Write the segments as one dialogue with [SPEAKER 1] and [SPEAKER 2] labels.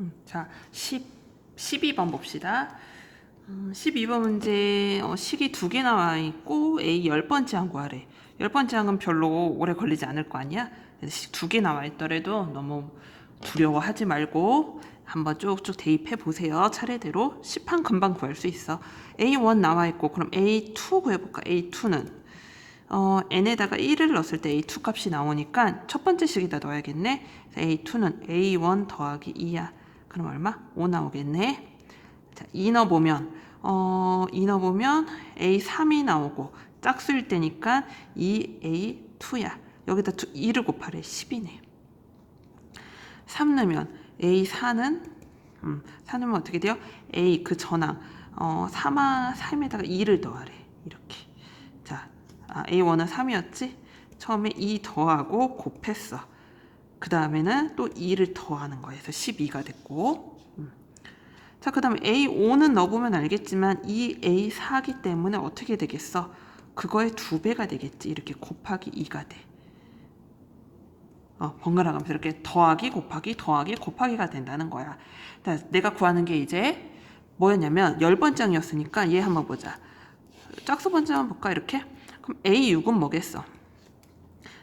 [SPEAKER 1] 음, 자, 10, 12번 봅시다. 음, 12번 문제 어, 식이 두 개 나와 있고 A 열 번째 항 구하래. 열 번째 항은 별로 오래 걸리지 않을 거 아니야? 두개 나와 있더라도 너무 두려워하지 말고 한번 쭉쭉 대입해 보세요. 차례대로 10항 금방 구할 수 있어. A1 나와 있고 그럼 A2 구해볼까? A2는 어, n에다가 1을 넣었을 때 A2 값이 나오니까 첫 번째 식에다 넣어야겠네. 그래서 A2는 A1 더하기 2야. 그럼 얼마? 5 나오겠네. 자, 2 넣어보면 어, 2 넣어보면 A3이 나오고 짝수일 때니까 2A2야. 여기다 2, 2를 곱하래 10이네. 3 넣으면 A4는 음, 4 넣으면 어떻게 돼요? A 그 전항 어, 3아 3에다가 2를 더하래. 이렇게. 자, 아, A1은 3이었지? 처음에 2 더하고 곱했어. 그 다음에는 또 2를 더하는 거예요. 그래서 12가 됐고. 음. 자, 그 다음에 A5는 넣어보면 알겠지만 이 A4기 때문에 어떻게 되겠어? 그거의 두 배가 되겠지. 이렇게 곱하기 2가 돼. 어, 번갈아 가면서 이렇게 더하기 곱하기 더하기 곱하기가 된다는 거야. 자, 내가 구하는 게 이제 뭐였냐면 열 번장이었으니까 얘 한번 보자. 짝수 번장 한번 볼까 이렇게? 그럼 A6은 뭐겠어?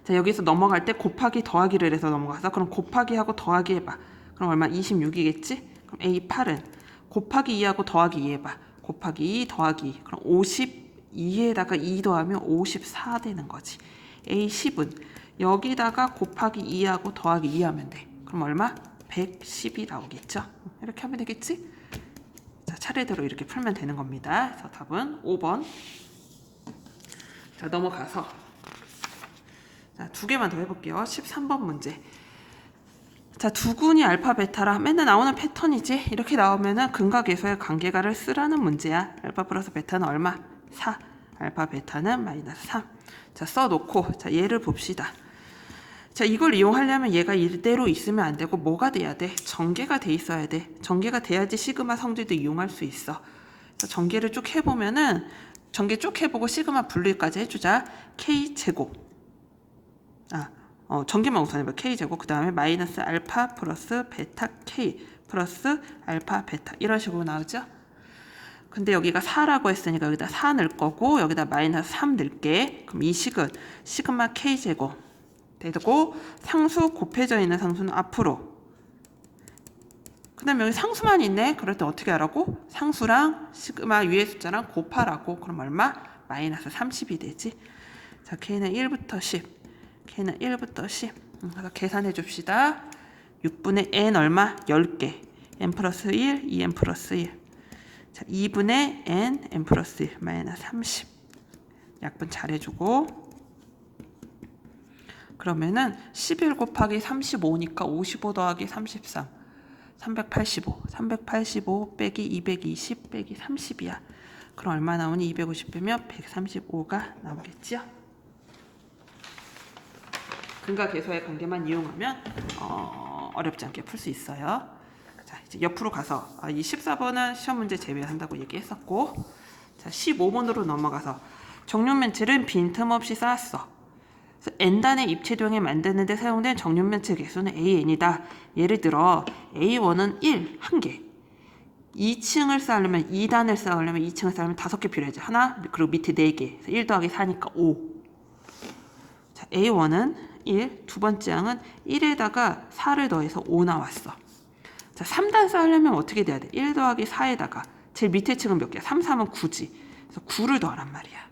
[SPEAKER 1] 자 여기서 넘어갈 때 곱하기 더하기를 해서 넘어가서 그럼 곱하기 하고 더하기 해봐. 그럼 얼마? 26이겠지? 그럼 A8은 곱하기 2하고 더하기 2 해봐. 곱하기 2 더하기 그럼 52에다가 2 더하면 54 되는 거지. A10은 여기다가 곱하기 2하고 더하기 2 하면 돼. 그럼 얼마? 110이 나오겠죠? 이렇게 하면 되겠지? 자, 차례대로 이렇게 풀면 되는 겁니다. 그래서 답은 5번. 자, 넘어가서 자, 두 개만 더 해볼게요. 13번 문제. 자, 두군이 알파, 베타라 맨날 나오는 패턴이지. 이렇게 나오면은 근각에서의 관계가를 쓰라는 문제야. 알파 플러스 베타는 얼마? 4. 알파, 베타는 마이너스 3. 자, 써놓고 자, 얘를 봅시다. 자, 이걸 이용하려면 얘가 이대로 있으면 안 되고 뭐가 돼야 돼? 전개가 돼 있어야 돼. 전개가 돼야지 시그마 성질도 이용할 수 있어. 그래서 전개를 쭉 해보면은 전개 쭉 해보고 시그마 분류까지 해주자. k 제곱. 아, 어, 전개만 우선 해봐. k 제곱. 그 다음에 마이너스 알파 플러스 베타 k 플러스 알파 베타 이런 식으로 나오죠. 근데 여기가 4라고 했으니까 여기다 4 넣을 거고 여기다 마이너스 3 넣을게. 그럼 이 식은 시그마 k 제곱. 되고 상수 곱해져 있는 상수는 앞으로 그 다음에 여기 상수만 있네 그럴 때 어떻게 하라고? 상수랑 시그마 위의 숫자랑 곱하라고 그럼 얼마? 마이너스 30이 되지 자 k는 1부터 10 k는 1부터 10 음, 그래서 계산해 줍시다. 6분의 n 얼마? 10개. N 플러스 1 2n 플러스 1 자, 2분의 n n 플러스 1 마이너스 30 약분 잘해주고. 그러면은 11 곱하기 35니까 55 더하기 33 385 385 빼기 220 빼기 30이야. 그럼 얼마 나오니? 250 빼면 135가 나오겠지요 근과 계수의 관계만 이용하면 어, 어렵지 않게 풀 수 있어요 자 이제 옆으로 가서 아, 이 14번은 시험 문제 제외한다고 얘기했었고 자 15번으로 넘어가서 정육면체를 빈틈없이 쌓았어 n단의 입체도형에 만드는 데 사용된 정육면체 개수는 an이다. 예를 들어 a1은 1, 1개. 2층을 쌓으려면 2단을 쌓으려면 2층을 쌓으려면 5개 필요하지. 하나, 그리고 밑에 4개. 1 더하기 4니까 5. 자, a1은 1, 두 번째 항은 1에다가 4를 더해서 5 나왔어. 자, 3단 쌓으려면 어떻게 돼야 돼? 1 더하기 4에다가 제일 밑에 층은 몇 개야? 3, 3은 9지. 그래서 9를 더하란 말이야.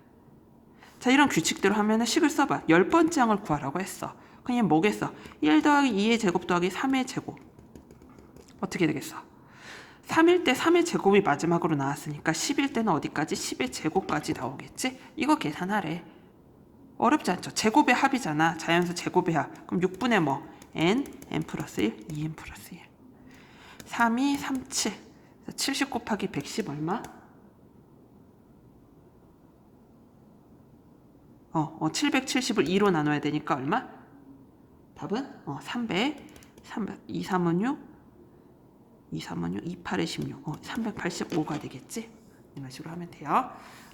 [SPEAKER 1] 자 이런 규칙대로 하면은 식을 써봐. 열 번째 항을 구하라고 했어. 그냥 뭐겠어? 1 더하기 2의 제곱 더하기 3의 제곱. 어떻게 되겠어? 3일 때 3의 제곱이 마지막으로 나왔으니까 10일 때는 어디까지? 10의 제곱까지 나오겠지? 이거 계산하래. 어렵지 않죠? 제곱의 합이잖아. 자연수 제곱의 합. 그럼 6분의 뭐? n, n 플러스 1, 2n 플러스 1. 3, 2, 3, 7. 70 곱하기 110 얼마? 어, 어 770을 2로 나눠야 되니까 얼마? 답은 어, 300, 300, 2, 3은 6, 2, 3은 6, 2, 8에 16, 어, 385가 되겠지? 이런 식으로 하면 돼요.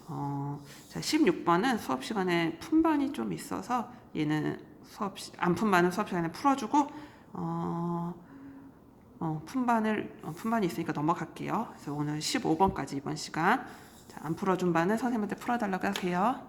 [SPEAKER 1] 어, 자, 16번은 수업 시간에 품반이 좀 있어서 얘는 수업 시, 안 품반은 수업 시간에 풀어주고 어, 어, 품반을 어, 품반이 있으니까 넘어갈게요. 그래서 오늘 15번까지 이번 시간 자, 안 풀어준 반은 선생님한테 풀어달라고 하세요.